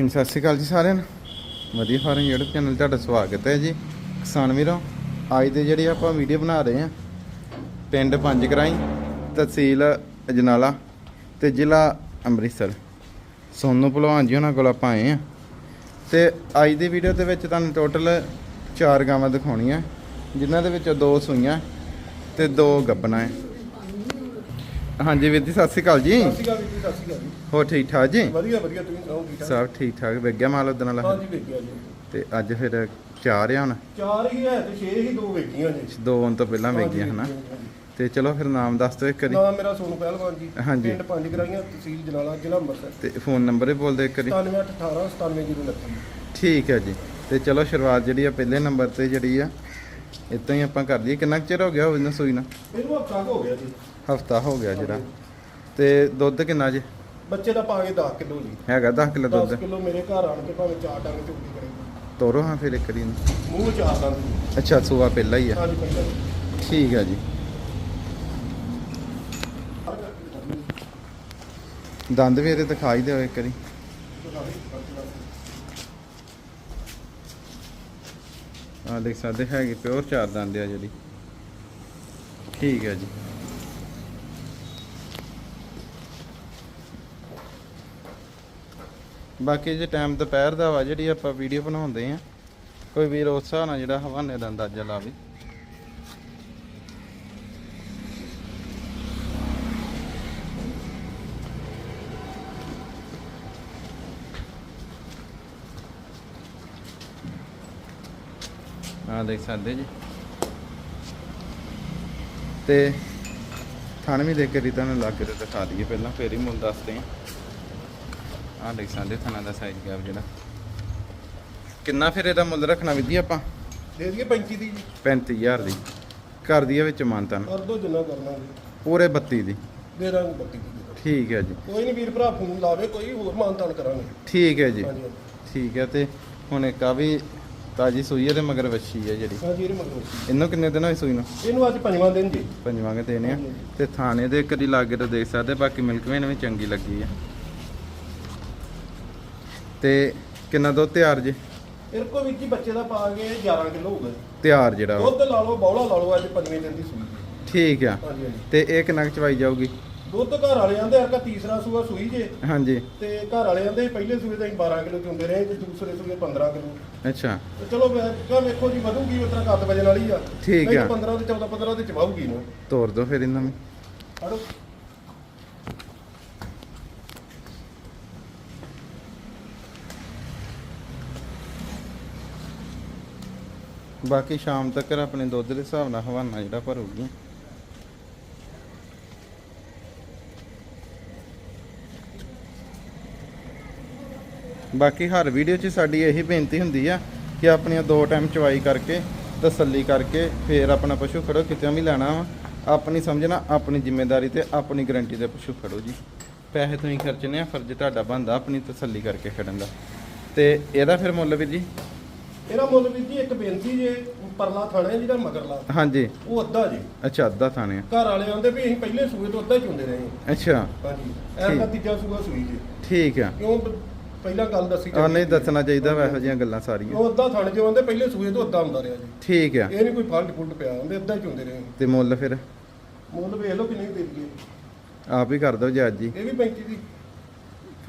ਹਾਂਜੀ, ਸਤਿ ਸ਼੍ਰੀ ਅਕਾਲ ਜੀ ਸਾਰਿਆਂ ਨੂੰ। ਵਧੀਆ ਫਾਰਮ YouTube ਚੈਨਲ ਤੁਹਾਡਾ ਸਵਾਗਤ ਹੈ ਜੀ। ਕਿਸਾਨ ਵੀਰੋ, ਅੱਜ ਦੇ ਜਿਹੜੀ ਆਪਾਂ ਵੀਡੀਓ ਬਣਾ ਰਹੇ ਹਾਂ, ਪਿੰਡ ਪੰਜ ਕਰਾਈ ਤਹਿਸੀਲ ਅਜਨਾਲਾ ਤੇ ਜ਼ਿਲ੍ਹਾ ਅੰਮ੍ਰਿਤਸਰ। ਸੋਨੂ ਭਲਵਾਨ ਜੀ ਉਹਨਾਂ ਕੋਲ ਆਪਾਂ ਆਏ ਆ ਤੇ ਅੱਜ ਦੀ ਵੀਡੀਓ ਦੇ ਵਿੱਚ ਤੁਹਾਨੂੰ ਟੋਟਲ ਚਾਰ ਗਾਵਾਂ ਦਿਖਾਉਣੀਆਂ, ਜਿਨ੍ਹਾਂ ਦੇ ਵਿੱਚੋਂ ਦੋ ਸੂਈਆਂ ਤੇ ਦੋ ਗੱਬਣਾ ਹੈ। ਹਾਂਜੀ ਵੀਰ ਜੀ ਸਤਿ ਸ਼੍ਰੀ ਅਕਾਲ ਜੀ। ਸਤਿ ਸ਼੍ਰੀ ਅਕਾਲ ਜੀ ਸਤਿ ਸ਼੍ਰੀ ਅਕਾਲ ਜੀ। ਹੋ ਠੀਕ ਠਾਕ ਜੀ? ਵਧੀਆ ਵਧੀਆ ਤੁਸੀਂ ਸੁਣਾਓ ਠੀਕ ਠਾਕ? ਸਭ ਠੀਕ ਠਾਕ ਵੇਗਿਆ ਮਾਲ ਉਦਣ ਵਾਲਾ? ਹਾਂਜੀ ਵੇਖਿਆ ਜੀ। ਤੇ ਅੱਜ ਫਿਰ ਚਾਰ ਆ ਹੁਣ? ਚਾਰ ਹੀ ਹੈ ਤੇ ਛੇ ਹੀ ਦੋ ਵੇਖੀਆਂ ਜੀ ਦੋ ਹੁਣ ਤੋਂ ਪਹਿਲਾਂ ਵੇਗੀਆਂ ਹਨਾ? ਤੇ ਚਲੋ ਫਿਰ ਨਾਮ ਦੱਸ ਦਿਓ ਇੱਕ ਵਾਰੀ। ਨਾਮ ਮੇਰਾ ਸੋਨੂ ਪਹਿਲਵਾਨ ਜੀ। ਹਾਂਜੀ। ਪਿੰਡ ਪੰਜ ਗਰਾਈਆਂ ਤਹਿਸੀਲ ਜਲਾਲਾ ਜ਼ਿਲ੍ਹਾ ਅੰਮ੍ਰਿਤਸਰ। ਤੇ ਫੋਨ ਨੰਬਰ ਹੀ ਬੋਲ ਦਿਓ ਇੱਕ ਵਾਰੀ। 9818 97029 ਠੀਕ ਹੈ ਜੀ। ਤੇ ਚਲੋ ਸ਼ੁਰੂਆਤ ਜਿਹੜੀ ਆ ਪਹਿਲੇ ਨੰਬਰ ਤੇ ਜਿਹੜੀ ਆ ਇਦਾਂ ਹੀ ਆਪਾਂ ਕਰ ਲਈਏ ਕਿੰਨਾ ਚਿਰ ਹੋ ਗਿਆ ਹੋਵੇ ਨਾ ਸੂਈ ਨਾ? ਇਹਨੂੰ ਹਫਤਾ ਹੋ ਗਿਆ ਜੀ। ਹਫਤਾ ਹੋ ਗਿਆ ਜਿਹੜਾ। ਤੇ ਦੁੱਧ ਕਿੰਨਾ ਜੀ? ਬੱਚੇ ਦਾ ਪਾ ਕੇ 10 ਕਿਲੋ ਜੀ। ਹੈਗਾ 10 ਕਿਲੋ 10 ਦੁੱਧ ਕਿਲੋ ਮੇਰੇ ਘਰ ਆਣ ਕੇ ਭਾਵੇਂ ਚਾਰ ਡੰਗ ਚੁੱਕੀ ਕਰੇ। ਤੋਰੋ ਹਾਂ ਫਿਰ ਇੱਕ ਵਾਰੀ ਇਹਨੂੰ। ਮੂੰਹ ਚਾਰ ਦੰਦ ਜੀ ਅੱਛਾ ਸੂਆ ਪਹਿਲਾਂ ਹੀ ਆ। ਹਾਂਜੀ ਪਹਿਲਾਂ ਜੀ। ਠੀਕ ਹੈ ਜੀ। ਦੰਦ ਵੀ ਇਹਦੇ ਦਿਖਾਈ ਦਿਓ ਇੱਕ ਵਾਰੀ। ਆ ਦੇਖ ਸਕਦੇ ਹੈਗੇ ਪਿਓਰ ਚਾਰ ਦੰਦ ਆ ਜਿਹੜੀ। ਠੀਕ ਹੈ ਜੀ। ਬਾਕੀ ਜੇ ਟਾਈਮ ਦੁਪਹਿਰ ਦਾ ਵਾ, ਜਿਹੜੀ ਆਪਾਂ ਵੀਡੀਓ ਬਣਾਉਂਦੇ ਆ, ਕੋਈ ਵੀਰ ਉਸ ਹਿਸਾਬ ਨਾਲ ਜਿਹੜਾ ਹਵਾਨੇ ਦਾ ਅੰਦਾਜ਼ਾ ਲਾਵੇ। ਆ ਦੇਖ ਸਕਦੇ ਜੀ। ਤੇ ਥਣ ਵੀ ਦੇਖ ਕੇ ਰੀਤਾ ਨੂੰ ਲਾ ਕੇ ਦਿਖਾ ਦਈਏ ਪਹਿਲਾਂ, ਫੇਰ ਹੀ ਮੁੱਲ ਦੱਸਦੇ ਆ। ਆ ਦੇਖ ਸਕਦੇ ਥਣਾ ਦਾ ਸਾਈਜ਼ ਗੈਪ ਜਿਹੜਾ। ਕਿੰਨਾ ਫਿਰ ਇਹਦਾ ਮੁੱਲ ਰੱਖਣਾ ਵਿਧੀ ਆਪਾਂ? ਦੇ ਦਈਏ 35 ਦੀ ਜੀ। 35000 ਦੀ। ਘਰ ਦੀ ਆ ਵਿੱਚ ਮਾਨਤਨ ਕਰ ਦੋ ਜਿੰਨਾ ਕਰਨਾ ਜੀ ਪੂਰੇ 32 ਦੀ। ਦੇ ਦਾਂਗੇ 32 ਦੀ। ਠੀਕ ਹੈ ਜੀ। ਕੋਈ ਨਹੀਂ ਵੀਰ ਭਰਾ ਫੋਨ ਲਾਵੇ ਕੋਈ ਹੋਰ ਮਾਨਤਾਨ ਕਰਾਂਗੇ। ਠੀਕ ਹੈ ਜੀ। ਹਾਂਜੀ। ਠੀਕ ਹੈ ਤੇ ਹੁਣ ਇੱਕ ਆ ਵੀ ਤਾਜੀ ਸੂਈ ਹੈ ਤੇ ਮਗਰ ਵੱਛੀ ਹੈ ਜਿਹੜੀ। ਹਾਂਜੀ ਇਹਦੇ ਮਗਰੋਂ ਇਹਨੂੰ ਕਿੰਨੇ ਦਿਨ ਹੋਏ ਸੂਈ ਨੂੰ? ਇਹਨੂੰ ਅੱਜ ਪੰਜਵਾਂ ਦਿਨ ਜੀ। ਪੰਜਵਾਂ ਕੇ ਦੇਣੇ ਆ। ਤੇ ਥਾਣੇ ਦੇ ਕਦੀ ਲਾਗੇ ਤੋਂ ਦੇਖ ਸਕਦੇ ਬਾਕੀ ਮਿਲਕ ਵੇਨ ਵੀ ਚੰਗੀ ਲੱਗੀ ਆ। ਤੇ ਕਿੰਨਾ ਦੁੱਧ ਤਿਆਰ ਜੇ? ਇਹ ਕੋ ਵਿੱਚ ਹੀ ਬੱਚੇ ਦਾ ਪਾ ਕੇ 11 ਕਿਲੋ ਹੋਊਗਾ ਤਿਆਰ ਜਿਹੜਾ ਵਾ। ਦੁੱਧ ਲਾ ਲਓ ਬੌਲਾ ਲਾ ਲਓ ਅੱਜ ਪੰਜਵੇਂ ਦਿਨ ਦੀ ਸੂਈ। ਠੀਕ ਆ। ਹਾਂਜੀ ਹਾਂਜੀ। ਤੇ ਇਹ ਕਿੰਨਾ ਕੁ ਚਵਾਈ ਜਾਊਗੀ? ਦੁੱਧ ਘਰ ਵਾਲੇ ਆਂਦੇ ਹਰਕਾ ਤੀਸਰਾ ਸੂਆ ਸੂਈ ਜੇ। ਹਾਂਜੀ। ਤੇ ਘਰ ਵਾਲੇ ਆਂਦੇ ਪਹਿਲੇ ਸੂਏ ਤਾਂ ਅਸੀਂ 12 ਕਿਲੋ ਚੁੰਦੇ ਰਹੇ ਤੇ ਦੂਸਰੇ ਸੂਏ 15 ਕਿਲੋ। ਅੱਛਾ। ਤੇ ਚਲੋ ਮੈਂ ਕਿਹਾ ਵੇਖੋ ਜੀ ਵਧੂਗੀ ਉਤਰਾ ਕੱਦ ਵਜਣ ਵਾਲੀ ਆ। ਠੀਕ ਨਹੀਂ ਆ। 15 ਤੇ 14 15 ਤੇ ਚਵਾਊਗੀ ਨਾ ਤੋਰ ਦੋ ਫਿਰ ਇਹਨਾਂ ਨੂੰ। ਹੜੋ ਬਾਕੀ ਸ਼ਾਮ ਤੱਕ ਆਪਣੇ ਦੁੱਧ ਦੇ ਹਿਸਾਬ ਨਾਲ ਹਵਾਨਾ ਜਿਹੜਾ ਭਰੂਗੀ। ਬਾਕੀ ਹਰ ਵੀਡੀਓ 'ਚ ਸਾਡੀ ਇਹੀ ਬੇਨਤੀ ਹੁੰਦੀ ਆ ਕਿ ਆਪਣੀਆਂ ਦੋ ਟਾਈਮ ਚਵਾਈ ਕਰਕੇ ਤਸੱਲੀ ਕਰਕੇ ਫੇਰ ਆਪਣਾ ਪਸ਼ੂ ਖੜੋ ਕਿਤੇ ਵੀ ਲੈਣਾ ਵਾ। ਆਪਣੀ ਸਮਝਣਾ ਆਪਣੀ ਜ਼ਿੰਮੇਵਾਰੀ ਤੇ ਆਪਣੀ ਗਾਰੰਟੀ ਦੇ ਪਸ਼ੂ ਖੜੋ ਜੀ। ਪੈਸੇ ਤੁਸੀਂ ਖਰਚਣੇ ਆ, ਫਰਜ਼ ਤੁਹਾਡਾ ਬਣਦਾ ਆਪਣੀ ਤਸੱਲੀ ਕਰਕੇ ਖੜਨ ਦਾ। ਤੇ ਇਹਦਾ ਫਿਰ ਮੁੱਲ ਵੀਰ ਜੀ? ਇਹਦਾ ਮੁੱਲ ਵੀ ਜੀ ਇੱਕ ਬੇਨਤੀ ਜੇ ਪਰਲਾ ਥਾਣਾ ਹੈ ਜਿਹੜਾ ਮਗਰਲਾ। ਹਾਂਜੀ। ਉਹ ਅੱਧਾ ਜੀ। ਅੱਛਾ ਅੱਧਾ ਥਾਣੇ ਆ। ਘਰ ਵਾਲੇ ਆਂਦੇ ਵੀ ਅਸੀਂ ਪਹਿਲੇ ਸੂਏ ਤੋਂ ਅੱਧਾ ਹੀ ਚੁੰਦੇ ਰਹੇ ਹਾਂ। ਅੱਛਾ। ਹਾਂਜੀ। ਤਾਂ ਤੀਜਾ ਸੂਆ ਸੂਈ ਜੀ। ਠੀਕ ਆ। ਕਿਉਂ ਪ- ਪਹਿਲਾਂ ਗੱਲ ਦੱਸੀ ਆ ਨਹੀਂ ਦੱਸਣਾ ਚਾਹੀਦਾ ਵਾ ਇਹੋ ਜਿਹੀਆਂ ਗੱਲਾਂ ਸਾਰੀਆਂ। ਉਹ ਅੱਧਾ ਥਣ ਜੋ ਆਂਦੇ ਪਹਿਲੇ ਸੂਏ ਤੋਂ ਅੱਧਾ ਹੁੰਦਾ ਰਿਹਾ ਜੀ। ਠੀਕ ਆ। ਇਹ ਨਹੀਂ ਕੋਈ ਫਾਲਟ ਫੁਲਟ ਪਿਆ ਆਂਦੇ ਅੱਧਾ ਹੀ ਚੁੰਦੇ ਰਹੇ ਤੇ ਮੁੱਲ ਫਿਰ? ਮੁੱਲ ਵੇਖ ਲਓ ਕਿੰਨੇ ਦੇ ਦਈਏ ਆਪ ਹੀ ਕਰ ਦਿਓ ਜੀ। ਇਹ ਵੀ 35 ਦੀ।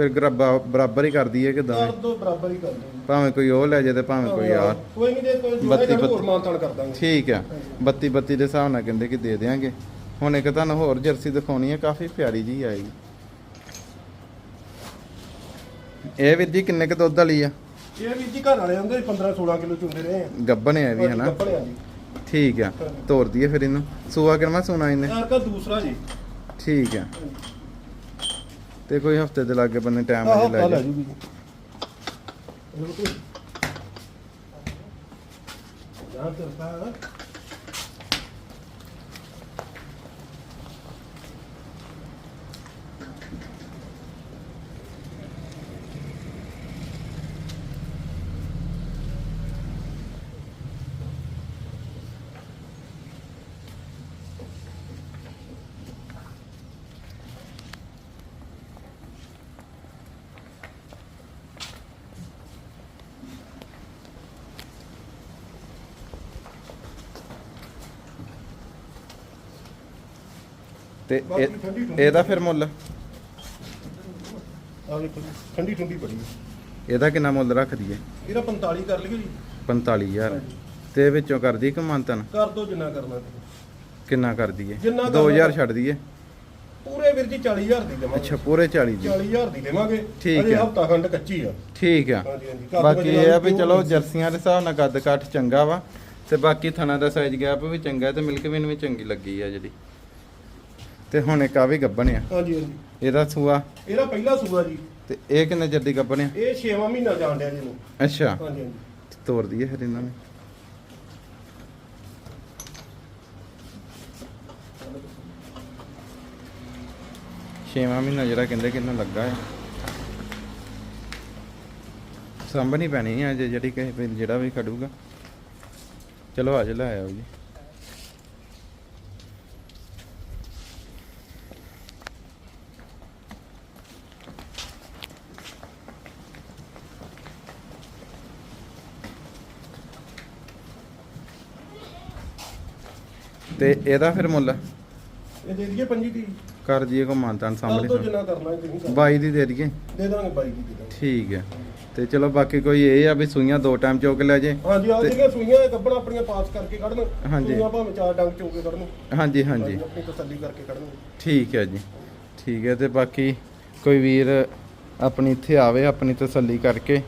ਫਿਰ ਗਰਬਾ ਬਰਾਬਰ ਹੀ ਕਰ ਦਈਏ ਕਿ ਕਰ ਦੋਵੇਂ ਦੋ ਬਰਾਬਰ ਹੀ ਕਰ ਦੋ ਭਾਵੇਂ ਕੋਈ ਉਹ ਲੈ ਜਾਏ ਤੇ ਭਾਵੇਂ ਕੋਈ ਆ। ਕੋਈ ਨਹੀਂ ਜੇ ਕੋਈ ਜੁੜਾ ਬੱਤੀ- ਹੋਰ ਬੱਤੀ। ਮਾਨਤਾਨ ਕਰ ਦਾਂਗੇ। ਠੀਕ ਆ। 32 32 ਦੇ ਹਿਸਾਬ ਨਾਲ ਕਹਿੰਦੇ ਕਿ ਦੇ ਦੇਾਂਗੇ ਹੁਣ ਇੱਕ ਤੁਹਾਨੂੰ ਹੋਰ ਜਰਸੀ ਦਿਖਾਉਣੀ ਹੈ ਕਾਫੀ ਪਿਆਰੀ ਜੀ ਆਏਗੀ ਇਹ। ਵੀਰ ਜੀ ਕਿੰਨੇ ਕ ਦੁੱਧ ਵਾਲੀ ਆ? ਇਹ ਵੀ ਜੀ ਘਰ ਵਾਲੇ ਆਂਦੇ 15 16 ਕਿਲੋ ਚੁੰਦੇ ਰਹੇ ਆ। ਗੱਬਣ ਹੈ ਵੀ ਹਨਾ? ਜੀ। ਠੀਕ ਆ। ਤੋਰ ਦਈਏ ਫਿਰ ਇਹਨੂੰ। ਸੂਆ ਕਿਰਮਾ ਸੋਨਾ ਇਹਨੇ? ਯਾਰ ਦੂਸਰਾ ਜੀ। ਠੀਕ ਆ। ਤੇ ਕੋਈ ਹਫ਼ਤੇ ਦੇ ਲਾਗੇ ਬੰਨੇ ਟਾਈਮ ਆਹ ਲੈ ਕੱਲ ਆ ਜਾ ਜੂਗੀ ਜੀ ਤੇ ਬਾਕੀ ਇਹ- ਠੰਡੀ ਠੁੰਡੀ ਇਹਦਾ ਫਿਰ ਮੁੱਲ? ਆ ਵੇਖੋ ਜੀ ਠੰਡੀ ਠੰਡੀ ਬੜੀ ਹੈ। ਇਹਦਾ ਕਿੰਨਾ ਮੁੱਲ ਰੱਖਦੀ ਹੈ ਇਹਦਾ 45 ਕਰ ਲਈਏ ਜੀ। 45000 ਹਾਂਜੀ। ਤੇ ਵਿੱਚੋਂ ਕਰਦੀ ਕਮਾਂਤਨ ਕਰ ਦੋ ਜਿੰਨਾ ਕਰਨਾ ਤੁਸੀਂ। ਕਿੰਨਾ ਕਰ ਦਈਏ? ਜਿੰਨਾ ਕਰਨਾ 2000 ਛੱਡ ਦਈਏ? ਪੂਰੇ ਵੀਰ ਜੀ 40000 ਦੀ ਦੇਵਾਂਗੇ। ਅੱਛਾ ਪੂਰੇ 40 ਜੀ 40000 ਦੀ ਦੇਵਾਂਗੇ। ਠੀਕ ਹੈ। ਹਫਤਾ ਖੰਡ ਕੱਚੀ ਆ। ਠੀਕ ਆ। ਹਾਂਜੀ ਹਾਂਜੀ। ਕੱਦ ਬਾਕੀ ਇਹ ਆ ਵੀ ਵੀ ਚਲੋ ਜਰਸੀਆਂ ਦੇ ਹਿਸਾਬ ਨਾਲ ਕੱਦ ਕੱਠ ਚੰਗਾ ਵਾ। ਤੇ ਬਾਕੀ ਥਣਾ ਦਾ ਸਾਈਜ਼ ਗੈਪ ਵੀ ਚੰਗਾ ਤੇ ਮਿਲਕ ਵੀਨ ਵੀ ਚੰਗੀ ਲੱਗੀ ਆ ਜਿਹੜੀ। ਤੇ ਹੁਣ ਇੱਕ ਆ ਵੀ ਗੱਬਣ ਆ। ਹਾਂਜੀ ਹਾਂਜੀ। ਇਹਦਾ ਸੂਆ। ਇਹਦਾ ਪਹਿਲਾ ਸੂਆ ਜੀ। ਤੇ ਇਹ ਕਿੰਨੇ ਚਿਰ ਦੀ ਗੱਬਣ ਆ? ਇਹ 6ਵਾਂ ਮਹੀਨਾ ਜਾਣ ਡਿਆ ਜੀ ਇਹਨੂੰ। ਅੱਛਾ। ਹਾਂਜੀ ਹਾਂਜੀ। ਤੋੜ ਦਈਏ ਫਿਰ ਇਹਨਾਂ ਨੂੰ। ਛੇਵਾਂ ਮਹੀਨਾ ਜਿਹੜਾ ਕਹਿੰਦੇ ਕਿੰਨਾ ਲੱਗਾ ਹੈ ਸੰਭਣੀ ਪੈਣੀ ਹੈ ਜੇ ਜਿਹੜੀ ਕਿਸੇ ਜਿਹੜਾ ਵੀ ਖੜੂਗਾ। ਚਲੋ ਅੱਜ ਲੈ ਆਓ ਜੀ। ਤੇ ਇਹਦਾ ਫਿਰ ਮੁੱਲ? ਇਹ ਦੇ ਦਈਏ ਦੀ ਕਰ ਕੋ ਮਾਨਤਾਨ ਸਾਹਮਣੇ ਜਿੰਨਾ ਕਰਨਾ ਤੁਸੀਂ ਕਰ। 22 ਦੀ ਦੇ ਦਈਏ। ਦੇ ਦਾਂਗੇ ਬਾਈ ਦੀ ਦੇ ਦਾਂਗੇ। ਠੀਕ ਹੈ। ਤੇ ਚਲੋ ਬਾਕੀ ਕੋਈ ਇਹ ਆ ਵੀ ਸੂਈਆਂ ਦੋ ਟਾਈਮ ਚੋਕ ਲੈ ਜੇ। ਹਾਂਜੀ ਆ ਤੇ- ਜਿਹੜੀਆਂ ਸੂਈਆਂ ਕੱਢਣ ਆਪਣੀਆਂ ਪਾਸ ਕਰਕੇ ਕੱਢਣ। ਹਾਂਜੀ। ਸੂਈਆਂ ਭਾਵੇਂ ਚਾਰ ਡੰਗ ਚੋਕੇ ਕੱਢਣ। ਹਾਂਜੀ ਹਾਂਜੀ। ਆਪਣੀ ਤਸੱਲੀ ਕਰਕੇ ਕੱਢਣ ਠੀਕ ਹੈ ਜੀ। ਠੀਕ ਹੈ ਤੇ ਬਾਕੀ ਕੋਈ ਵੀਰ ਆਪਣੀ ਇੱਥੇ ਆਵੇ ਆਪਣੀ ਤਸੱਲੀ ਕਰਕੇ।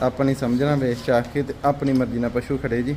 ਆਪਣੀ ਸਮਝਣਾ ਵੇਚ ਚਾਹ ਕੇ ਤੇ ਆਪਣੀ ਮਰਜ਼ੀ ਨਾਲ ਪਸ਼ੂ ਖੜੇ ਜੀ।